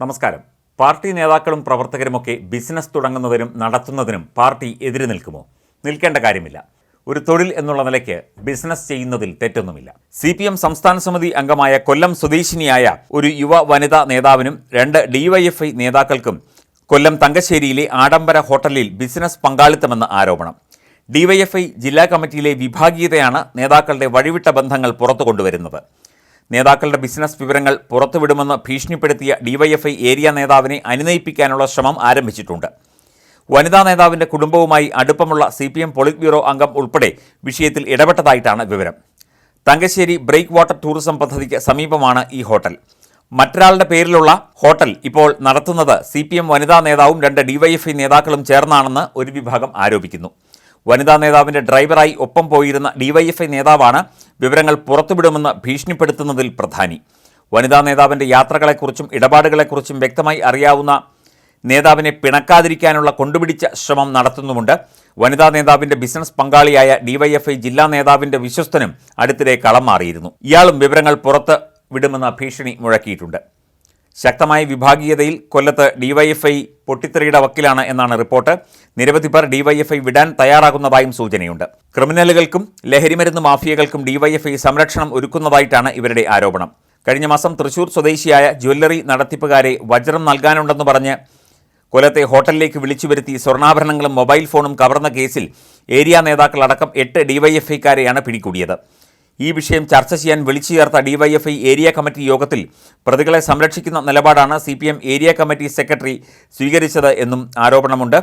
നമസ്കാരം. പാർട്ടി നേതാക്കളും പ്രവർത്തകരുമൊക്കെ ബിസിനസ് തുടങ്ങുന്നതിനും നടത്തുന്നതിനും പാർട്ടി എതിര് നിൽക്കുമോ? നിൽക്കേണ്ട കാര്യമില്ല. ഒരു തൊഴിൽ എന്നുള്ള നിലയ്ക്ക് ബിസിനസ് ചെയ്യുന്നതിൽ തെറ്റൊന്നുമില്ല. സി പി എം സംസ്ഥാന സമിതി അംഗമായ കൊല്ലം സ്വദേശിനിയായ ഒരു യുവ വനിതാ നേതാവിനും രണ്ട് ഡിവൈഎഫ്ഐ നേതാക്കൾക്കും കൊല്ലം തങ്കശ്ശേരിയിലെ ആഡംബര ഹോട്ടലിൽ ബിസിനസ് പങ്കാളിത്തമെന്ന ആരോപണം. ഡിവൈഎഫ്ഐ ജില്ലാ കമ്മിറ്റിയിലെ വിഭാഗീയതയാണ് നേതാക്കളുടെ വഴിവിട്ട ബന്ധങ്ങൾ പുറത്തു കൊണ്ടുവരുന്നത് നേതാക്കളുടെ ബിസിനസ് വിവരങ്ങൾ പുറത്തുവിടുമെന്ന് ഭീഷണിപ്പെടുത്തിയ ഡിവൈഎഫ്ഐ ഏരിയ നേതാവിനെ അനുനയിപ്പിക്കാനുള്ള ശ്രമം ആരംഭിച്ചിട്ടുണ്ട്. വനിതാ നേതാവിന്റെ കുടുംബവുമായി അടുപ്പമുള്ള C P M politburo അംഗം ഉൾപ്പെടെ വിഷയത്തിൽ ഇടപെട്ടതായിട്ടാണ് വിവരം. തങ്കശ്ശേരി ബ്രേക്ക് വാട്ടർ ടൂറിസം പദ്ധതിക്ക് സമീപമാണ് ഈ ഹോട്ടൽ. മറ്റൊരാളുടെ പേരിലുള്ള ഹോട്ടൽ ഇപ്പോൾ നടത്തുന്നത് സി പി എം വനിതാ നേതാവും രണ്ട് ഡിവൈഎഫ്ഐ നേതാക്കളും ചേർന്നാണെന്ന് ഒരു വിഭാഗം ആരോപിക്കുന്നു. വനിതാ നേതാവിന്റെ ഡ്രൈവറായി ഒപ്പം പോയിരുന്ന ഡിവൈഎഫ്ഐ നേതാവാണ് വിവരങ്ങൾ പുറത്തുവിടുമെന്ന് ഭീഷണിപ്പെടുത്തുന്നതിൽ പ്രധാനി. വനിതാ നേതാവിന്റെ യാത്രകളെക്കുറിച്ചും ഇടപാടുകളെക്കുറിച്ചും വ്യക്തമായി അറിയാവുന്ന നേതാവിനെ പിണക്കാതിരിക്കാനുള്ള കൊണ്ടുപിടിച്ച ശ്രമം നടത്തുന്നുമുണ്ട്. വനിതാ നേതാവിന്റെ ബിസിനസ് പങ്കാളിയായ ഡിവൈഎഫ്ഐ ജില്ലാ നേതാവിന്റെ വിശ്വസ്തനും അടുത്തിടെ കളം മാറിയിരുന്നു. ഇയാളും വിവരങ്ങൾ പുറത്ത് വിടുമെന്ന ഭീഷണി മുഴക്കിയിട്ടുണ്ട്. ശക്തമായ വിഭാഗീയതയിൽ കൊല്ലത്ത് ഡിവൈഎഫ്ഐ പൊട്ടിത്തെറിയുടെ വക്കിലാണ് എന്നാണ് റിപ്പോർട്ട്. നിരവധി പേർ ഡിവൈഎഫ്ഐ വിടാൻ തയ്യാറാകുന്നതായും സൂചനയുണ്ട്. ക്രിമിനലുകൾക്കും ലഹരിമരുന്ന് മാഫിയകൾക്കും ഡിവൈഎഫ്ഐ സംരക്ഷണം ഒരുക്കുന്നതായിട്ടാണ് ഇവരുടെ ആരോപണം. കഴിഞ്ഞ മാസം തൃശൂർ സ്വദേശിയായ ജ്വല്ലറി നടത്തിപ്പുകാരെ വജ്രം നൽകാനുണ്ടെന്ന് പറഞ്ഞ് കൊല്ലത്തെ ഹോട്ടലിലേക്ക് വിളിച്ചു വരുത്തി സ്വർണാഭരണങ്ങളും മൊബൈൽ ഫോണും കവർന്ന കേസിൽ ഏരിയ നേതാക്കളടക്കം എട്ട് ഡിവൈഎഫ്ഐക്കാരെയാണ് പിടികൂടിയത്. ഈ വിഷയം ചർച്ച ചെയ്യാൻ വിളിച്ചു ചേർത്ത ഡിവൈഎഫ്ഐ ഏരിയ കമ്മിറ്റി യോഗത്തിൽ പ്രതികളെ സംരക്ഷിക്കുന്ന നിലപാടാണ് സി ഏരിയ കമ്മിറ്റി സെക്രട്ടറി സ്വീകരിച്ചത് എന്നും ആരോപണമുണ്ട്.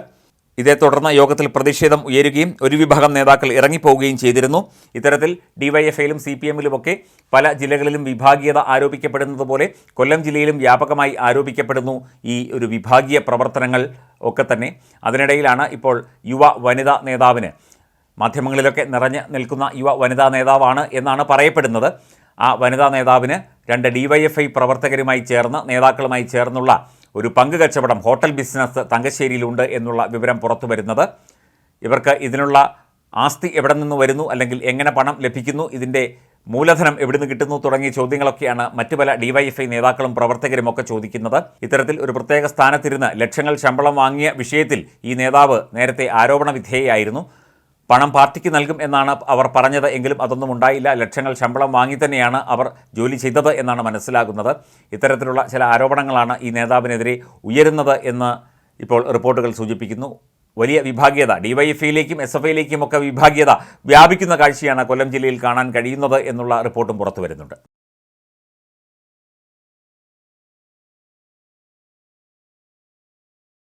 ഇതേ തുടർന്ന് യോഗത്തിൽ പ്രതിഷേധം ഉയരുകയും ഒരു വിഭാഗം നേതാക്കൾ ഇറങ്ങിപ്പോവുകയും ചെയ്തിരുന്നു. ഇത്തരത്തിൽ ഡിവൈഎഫ്ഐയിലും സി പി എമ്മിലുമൊക്കെ പല ജില്ലകളിലും വിഭാഗീയത ആരോപിക്കപ്പെടുന്നത് പോലെ കൊല്ലം ജില്ലയിലും വ്യാപകമായി ആരോപിക്കപ്പെടുന്നു ഈ ഒരു വിഭാഗീയ പ്രവർത്തനങ്ങൾ ഒക്കെ തന്നെ. അതിനിടയിലാണ് ഇപ്പോൾ യുവ വനിതാ നേതാവിന് മാധ്യമങ്ങളിലൊക്കെ നിറഞ്ഞ് നിൽക്കുന്ന യുവ വനിതാ നേതാവാണ് എന്നാണ് പറയപ്പെടുന്നത്. ആ വനിതാ നേതാവിന് രണ്ട് ഡിവൈഎഫ്ഐ പ്രവർത്തകരുമായി ചേർന്ന് നേതാക്കളുമായി ചേർന്നുള്ള ഒരു പങ്ക് കച്ചവടം ഹോട്ടൽ ബിസിനസ് തങ്കശ്ശേരിയിലുണ്ട് എന്നുള്ള വിവരം പുറത്തു വരുന്നത്. ഇവർക്ക് ഇതിനുള്ള ആസ്തി എവിടെ നിന്ന് വരുന്നു അല്ലെങ്കിൽ എങ്ങനെ പണം ലഭിക്കുന്നു ഇതിന്റെ മൂലധനം എവിടെ നിന്ന് കിട്ടുന്നു തുടങ്ങിയ ചോദ്യങ്ങളൊക്കെയാണ് മറ്റു പല ഡിവൈഎഫ്ഐ നേതാക്കളും പ്രവർത്തകരും ഒക്കെ ചോദിക്കുന്നത്. ഇത്തരത്തിൽ ഒരു പ്രത്യേക സ്ഥാനത്തിരുന്ന് ലക്ഷങ്ങൾ ശമ്പളം വാങ്ങിയ വിഷയത്തിൽ ഈ നേതാവ് നേരത്തെ ആരോപണ വിധേയയായിരുന്നു പണം പാർട്ടിക്ക് നൽകും എന്നാണ് അവർ പറഞ്ഞത്. എങ്കിലും അതൊന്നും ഉണ്ടായില്ല. ലക്ഷങ്ങൾ ശമ്പളം വാങ്ങി തന്നെയാണ് അവർ ജോലി ചെയ്തത് എന്നാണ് മനസ്സിലാകുന്നത്. ഇത്തരത്തിലുള്ള ചില ആരോപണങ്ങളാണ് ഈ നേതാവിനെതിരെ ഉയരുന്നത് എന്ന് ഇപ്പോൾ റിപ്പോർട്ടുകൾ സൂചിപ്പിക്കുന്നു. വലിയ വിഭാഗീയത ഡിവൈഎഫ്ഐയിലേക്കും എസ് എഫ് ഐയിലേക്കും ഒക്കെ വിഭാഗീയത വ്യാപിക്കുന്ന കാഴ്ചയാണ് കൊല്ലം ജില്ലയിൽ കാണാൻ കഴിയുന്നത് എന്നുള്ള റിപ്പോർട്ടും പുറത്തു വരുന്നുണ്ട്.